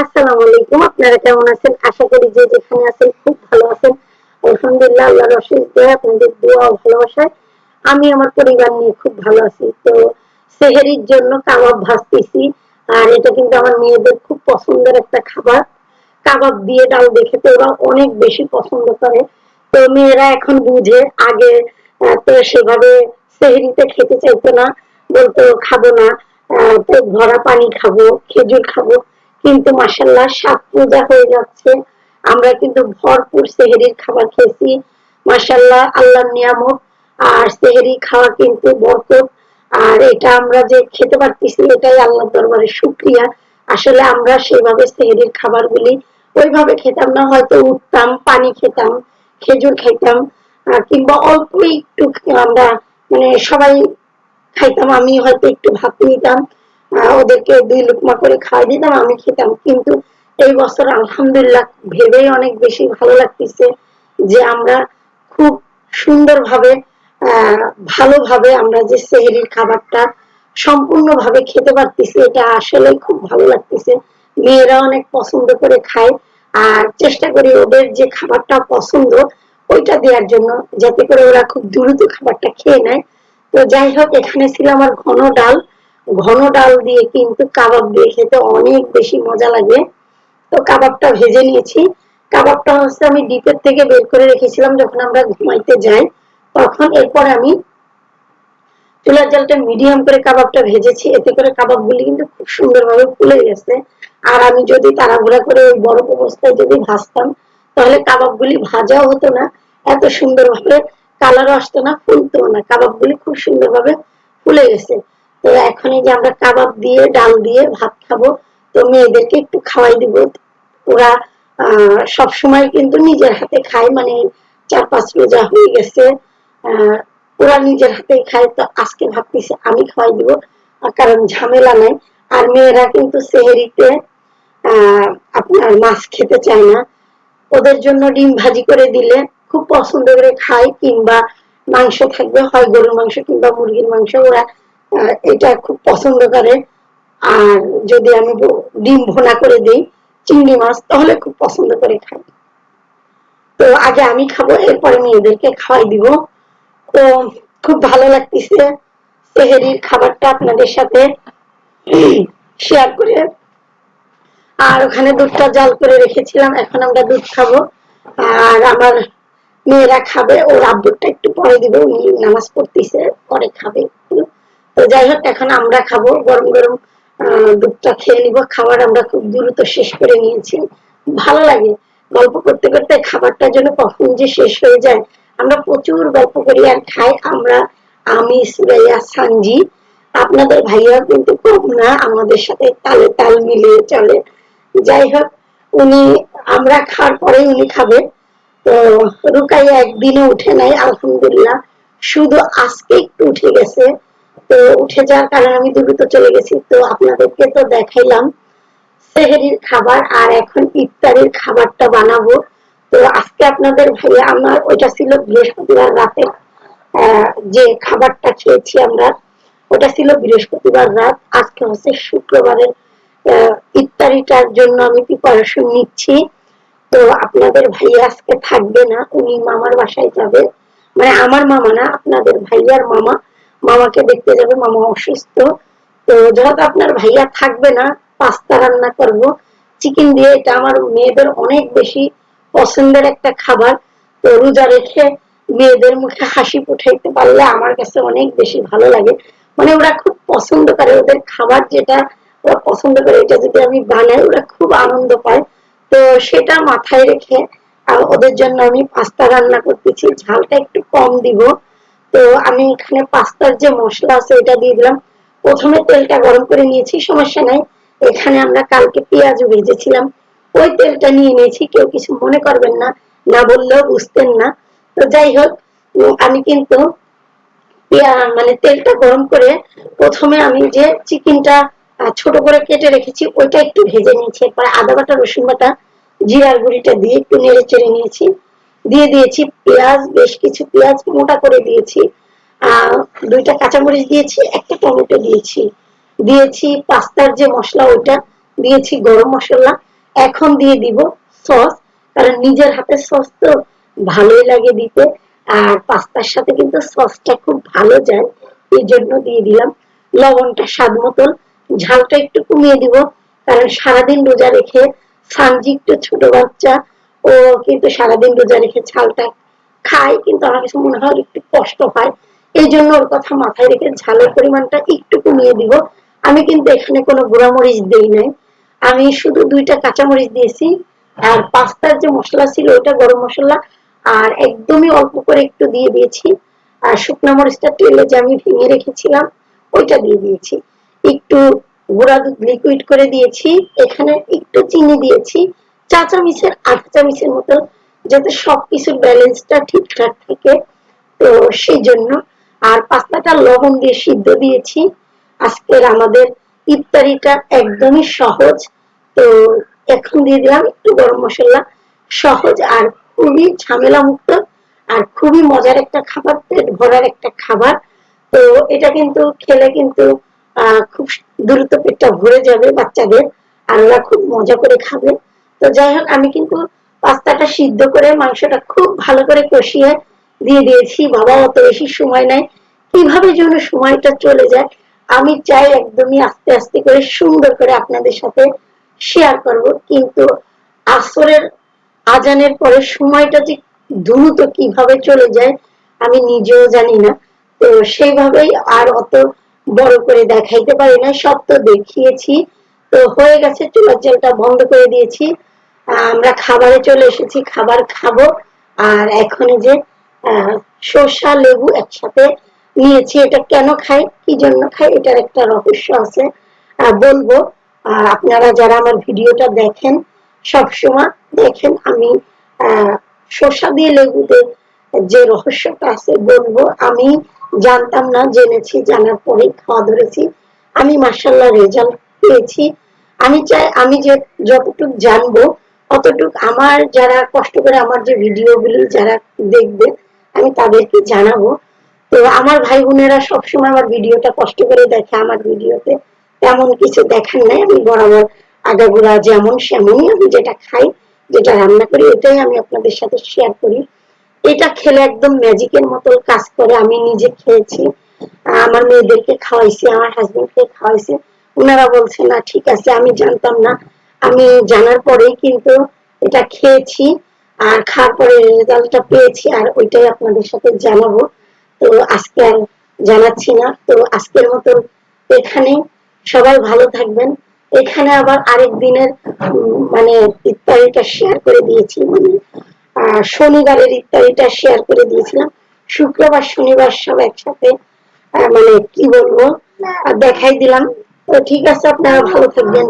আসসালামু আলাইকুম। আপনারা কেমন আছেন? আশা করি যে যেখানে আছেন খুব ভালো আছেন। আলহামদুলিল্লাহ আপনাদের দোয়া ভালোবাসায় আমি আমার পরিবার নিয়ে খুব ভালো আছি। তো সেহেরির জন্য কাবাব ভাজতেছি। আর এটা কিন্তু আমার মেয়েদের খুব পছন্দের একটা খাবার। কাবাব দিয়ে ডাল দেখে তো ওরা অনেক বেশি পছন্দ করে। তো মেয়েরা এখন বুঝে, আগে তো সেভাবে সেহেরিতে খেতে চাইতো না। বলতো, খাব না পেট ভরা পানি খাব, খেজুর খাব। কিন্তু মাসাল্লাহ সাত পূজা হয়ে যাচ্ছে। আমরা কিন্তু ভরপুর সেহেরির খাবার খেয়েছি। মাসাল্লাহ আল্লাহর নিয়ামত। আর সেহেরি খাওয়া কিন্তু বরকত। আর এটা আমরা যে খেতে পারতেছি, এটাই আল্লাহর দরবারে শুক্রিয়া। আসলে আমরা সেভাবে সেহেরির খাবারগুলি ওইভাবে খেতাম না, হয়তো উঠতাম, পানি খেতাম, খেজুর খাইতাম কিংবা অল্প একটু আমরা মানে সবাই খাইতাম, আমি হয়তো একটু ভাত নিতাম। ওদেরকে দুই লুকমা করে খাওয়াই দিতাম, আমি খেতাম। কিন্তু এই বছর আলহামদুলিল্লাহ ভেবেই অনেক বেশি ভালো লাগতেছে যে আমরা খুব সুন্দরভাবে ভালোভাবে আমরা যে সেহেরির খাবারটা সম্পূর্ণভাবে খেতে পারতেছি, এটা আসলে খুব ভালো লাগতেছে। মেয়েরা অনেক পছন্দ করে খায়, আর চেষ্টা করি ওদের যে খাবারটা পছন্দ, ওইটা দেওয়ার জন্য, যাতে করে ওরা খুব দ্রুত খাবারটা খেয়ে নেয়। তো যাই হোক, এখানে ছিল আমার ঘন ডাল। ঘন ডাল দিয়ে কিন্তু কাবাব দিয়ে খেতে অনেক বেশি মজা লাগে। তো কাবাবটা ভেজে নিয়েছি। কাবাবটা হচ্ছে আমি ডিপের থেকে বের করে রেখেছিলাম যখন আমরা ঘুমাইতে যাই। তখন এরপর আমি চুলার জালটা মিডিয়াম করে কাবাবটা ভেজেছি। এতে করে কাবাবগুলি কিন্তু খুব সুন্দরভাবে ফুলে গেছে। আর আমি যদি তাড়াহুড়া করে ওই বরফ অবস্থায় যদি ভাজতাম, তাহলে কাবাবগুলি ভাজাও হতো না। এত সুন্দরভাবে কালারও আসতো না, ফুলতো না। কাবাবগুলি খুব সুন্দরভাবে ফুলে গেছে। তো এখন এই যে আমরা কাবাব দিয়ে, ডাল দিয়ে ভাত খাব, তো মেয়েদেরকে একটু খাওয়াই দিব। ওরা সব সময় কিন্তু নিজের হাতে খায় মানে চার পাঁচ রোজা হয়ে গেছে। ওরা নিজের হাতেই খায়, তো আজকে ভাবতেছি আমি খাওয়াই দিব কারণ ঝামেলা নাই। আর মেয়েরা কিন্তু সেহেরিতে আপনার মাছ খেতে চায় না। ওদের জন্য ডিম ভাজি করে দিলে খুব পছন্দ করে খায়, কিংবা মাংস থাকবে, হয় গরুর মাংস কিংবা মুরগির মাংস, ওরা এটা খুব পছন্দ করে। আর যদি আমি ডিম ভোনা করে দিই, চিংড়ি মাছ, তাহলে খুব পছন্দ করে খায় তো আগে আমি খাব, এরপরে মেয়েদেরকে খাওয়াই দিব। তো খুব ভালো লাগতেছে সেহেরির খাবারটা আপনাদের সাথে শেয়ার করে। আর ওখানে দুধটা জাল করে রেখেছিলাম, এখন আমরা দুধ খাব। আর আমার মেয়েরা খাবে, ওর আব্বুরটা একটু পরে দিব, উনি নামাজ পড়তেছে, পরে খাবে। তো যাই হোক, এখন আমরা খাব। গরম গরম দুধটা খেয়ে নিব। খাবার আমরা খুব দ্রুত শেষ করে নিয়েছি। ভালো লাগে। গল্প করতে করতে খাবারটা যেন কখন যে শেষ হয়ে যায়। আমরা প্রচুর গল্প করি আর খাই আমরা। আমি, সুরাইয়া, সানজি। আপনাদের ভাইয়া কিন্তু কম না আমাদের সাথে তালে তাল মিলিয়ে চলে। যাই হোক, উনি, আমরা খাওয়ার পরে উনি খাবে। তো রুকাইয়া একদিনও উঠে নাই, আলহামদুলিল্লাহ। শুধু আজকে একটু উঠে গেছে। তো উঠে যাওয়ার কারণে আমি দ্রুত চলে গেছি। তো আপনাদেরকে তো দেখাইলাম সেহেরির খাবার আর এখন ইফতারির খাবারটা বানাবো। তো আজকে আপনাদের ভাইয়া আমার ওইটা ছিল বৃহস্পতিবার রাতে যে খাবারটা খেয়েছি আমরা, ওটা ছিল বৃহস্পতিবার রাত। আজকে হচ্ছে শুক্রবারের ইফতারিটার জন্য আমি প্রিপারেশন নিচ্ছি। তো আপনাদের ভাইয়া আজকে থাকবে না, উনি মামার বাসায় যাবে। মানে আমার মামা না, আপনাদের ভাইয়ার মামা। মামাকে দেখতে যাবে, মামা অসুস্থ। তো যেহেতু আপনার ভাইয়া থাকবে না, পাস্তা রান্না করব। চিকেন দিয়ে এটা আমার মেয়েদের অনেক বেশি পছন্দের একটা খাবার। তো রোজা রেখে মেয়েদের মুখে হাসি ফুটাইতে পারলে আমার কাছে অনেক বেশি ভালো লাগে। মানে ওরা খুব পছন্দ করে ওদের খাবার যেটা ওরা পছন্দ করে, এটা যদি আমি বানাই, ওরা খুব আনন্দ পায়। তো সেটা মাথায় রেখে ওদের জন্য আমি পাস্তা রান্না করতেছি, ঝালটা একটু কম দিব। তো আমি এখানে পাস্তার যে মশলা আছে, এটা দিয়ে দিলাম। প্রথমে তেলটা গরম করে নিয়েছি, সমস্যা নাই। এখানে আমরা কালকে পেঁয়াজ ভেজেছিলাম। ওই তেলটা নিয়ে নিয়েছি, কেউ কিছু মনে করবেন না না বললেও বুঝতেন না। তো যাই হোক আমি কিন্তু মানে তেলটা গরম করে প্রথমে আমি যে চিকেনটা ছোট করে কেটে রেখেছি, ওইটা একটু ভেজে নিয়েছি। এরপর আদা বাটা, রসুন বাটা, জিরার গুঁড়িটা দিয়ে একটু নেড়ে চেড়ে নিয়েছি। দিয়ে দিয়েছি পেঁয়াজ, বেশ কিছু পেঁয়াজ মোটা করে দিয়েছি। দুইটা কাঁচামরিচ দিয়েছি, একটা টমেটো দিয়েছি। দিয়েছি পাস্তার যে মশলা, ওইটা দিয়েছি গরম মশলা। এখন দিয়ে দিব সস, কারণ নিজের হাতে সস তো ভালোই লাগে দিতে। আর পাস্তার সাথে কিন্তু সসটা খুব ভালো যায়, এই জন্য দিয়ে দিলাম লবণটা স্বাদ মতন। ঝালটা একটু কমিয়ে দিব, কারণ সারাদিন রোজা রেখে সানজি, একটু ছোট বাচ্চা ও কিন্তু সারাদিন রোজা রেখে ঝালটা খায়, কিন্তু আমার কাছে মনে হয় একটু কষ্ট হয়। এই জন্য ওর কথা মাথায় রেখে ঝালের পরিমাণটা একটু কমিয়ে দিব। আমি কিন্তু এখানে কোনো গুঁড়ামরিচ দেই নাই। আমি শুধু দুইটা কাঁচামরিচ দিয়েছি, আর পাস্তার যে মশলা ছিল ওটা গরম মশলা, আর একদমই অল্প করে একটু দিয়ে দিয়েছি। আর শুকনো মরিচটা তেলে যে আমি ভেঙে রেখেছিলাম, ওইটা দিয়ে দিয়েছি। একটু গুঁড়া দুধ লিকুইড করে দিয়েছি। এখানে একটু চিনি দিয়েছি। চা চামিচের আধা চামিচের মতো যাতে সবকিছুর ব্যালেন্সটা ঠিকঠাক থাকে। তো সেই জন্য আর পাস্তাটা লবণ দিয়ে সিদ্ধ দিয়েছি। আজকের আমাদের ইফতারিটা একদমই সহজ। তো এখন দিয়ে দিলাম একটু গরম মশলা। সহজ আর খুবই ঝামেলা মুক্ত আর খুবই মজার একটা খাবার, পেট ভরার একটা খাবার। তো এটা কিন্তু খেলে কিন্তু খুব দ্রুত পেটটা ভরে যাবে বাচ্চাদের। আর ওরা খুব মজা করে খাবে। তো যাই হোক, আমি কিন্তু পাস্তাটা সিদ্ধ করে মাংসটা খুব ভালো করে কষিয়ে দিয়ে দিয়েছি। বাবা অত বেশি সময় নাই কীভাবে যেন সময়টা চলে যায়, আমি চাই একদমই আস্তে আস্তে করে সুন্দর করে আপনাদের সাথে শেয়ার করব। কিন্তু আসরের আজানের পরে সময়টা যে দ্রুত কীভাবে চলে যায়, আমি নিজেও জানি না। তো সেইভাবেই আর অত বড় করে দেখাইতে পারি না সব তো দেখিয়েছি। তো হয়ে গেছে, চুলার জলটা বন্ধ করে দিয়েছি। আমরা খাবারে চলে এসেছি, খাবার খাব। আর এখন যে শসা লেবু একসাথে নিয়েছি। এটা কেন খাই, কি জন্য খাই, এটার একটা রহস্য আছে বলব। আপনারা যারা আমার ভিডিওটা দেখেন, সবসময় দেখেন আমি শসা দিয়ে লেবুতে যে রহস্যটা আছে বলব, আমি জানতাম না, জেনেছি, জানার পরেই খাওয়া ধরেছি। আমি মার্শাল্লাহ রেজাল্ট পেয়েছি। আমি চাই, আমি যে যতটুক জানব, অতটুক আমার যারা কষ্ট করে আমার যে ভিডিওগুলি যারা দেখবে, আমি তাদেরকে জানাব। তো আমার ভাই বোনেরা সবসময় আমার ভিডিওটা কষ্ট করে দেখে আমার ভিডিওতে। তেমন কিছু দেখার নাই, আমি বরাবর আগাগোড়া যেমন সেমনই আমি যেটা খাই, যেটা রান্না করি, এটাই আমি আপনাদের সাথে শেয়ার করি। এটা খেলে একদম ম্যাজিকের মতো কাজ করে, আমি নিজে খেয়েছি, আমার মেয়েদেরকে খাওয়াইছি, আমার হাজবেন্ডকে খাওয়াইছি। ওনারা বলছে, না, ঠিক আছে, আমি জানতাম না। আমি জানার পরেই কিন্তু এটা খেয়েছি আর খাওয়ার পরে রেজাল্টটা পেয়েছি আর ওইটাই আপনাদের সাথে জানাব। তো আজকে আর জানাচ্ছি না। তো আজকের মতো এখানে সবাই ভালো থাকবেন। এখানে আবার আরেক দিনের মানে ইত্যাদিটা শেয়ার করে দিয়েছি। মানে শনিবারের ইত্যাদিটা শেয়ার করে দিয়েছিলাম। শুক্রবার, শনিবার সব একসাথে মানে কি বলব, দেখাই দিলাম। তো ঠিক আছে আপনারা ভালো থাকবেন।